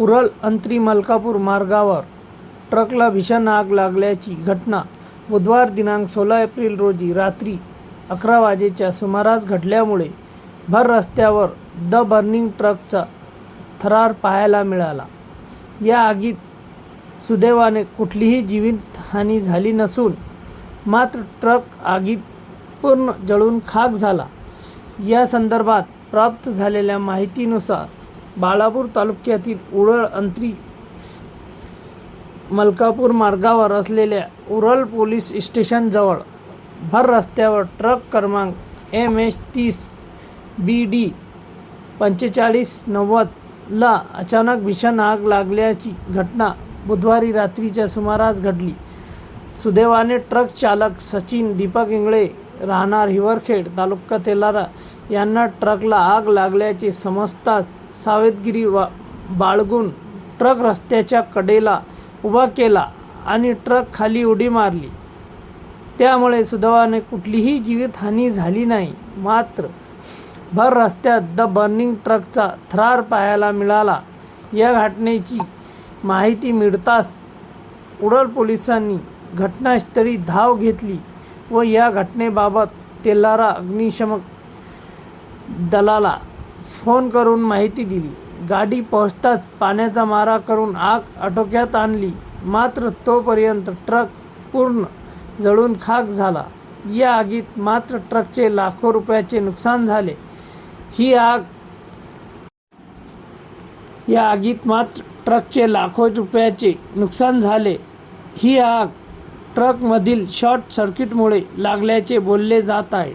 उरल अंत्री मलकापूर मार्गावर. ट्रकला भीषण आग लागल्याची घटना बुधवार दिनांक सोळा एप्रिल रोजी रात्री अकरा वाजेच्या सुमारास घडल्यामुळे भर रस्त्यावर द बर्निंग ट्रकचा थरार पाहायला मिळाला. या आगीत सुदैवाने कुठलीही जीवितहानी झाली नसून मात्र ट्रक आगीत पूर्ण जळून खाक झाला. या संदर्भात प्राप्त झालेल्या माहितीनुसार बाळापूर तालुक्यातील उरळ अंत्री मलकापूर मार्गावर असलेल्या उरल पोलीस स्टेशनजवळ भर रस्त्यावर ट्रक क्रमांक एम एच तीस बी डी पंचेचाळीस नव्वदला अचानक भीषण आग लागल्याची घटना बुधवारी रात्रीच्या सुमारास घडली. सुदैवाने ट्रक चालक सचिन दीपक इंगळे राहणार हिवरखेड तालुका तेलारा यांना ट्रकला आग लागल्याचे समजताच सावधगिरी वा बाळगून ट्रक रस्त्याच्या कडेला उभा केला आणि ट्रक खाली उडी मारली. त्यामुळे सुदैवाने कुठलीही जीवितहानी झाली नाही. मात्र भर रस्त्यात द बर्निंग ट्रकचा थरार पाहायला मिळाला. या घटनेची माहिती मिळताच उडल पोलिसांनी घटनास्थळी धाव घेतली व या घटनेबाबत तेलारा अग्निशमक दलाला फोन करून माहिती दिली. गाडी पोहोचताच पाण्याचा मारा करून आग आटोक्यात आणली. मात्र तोपर्यंत ट्रक पूर्ण जळून खाक झाला. या आगीत मात्र ट्रकचे लाखो रुपयाचे नुकसान झाले. ही आग या आगीत मात्र ट्रकचे लाखो रुपयाचे नुकसान झाले. ही आग ट्रकमधील शॉर्ट सर्किटमुळे लागल्याचे बोलले जात आहे.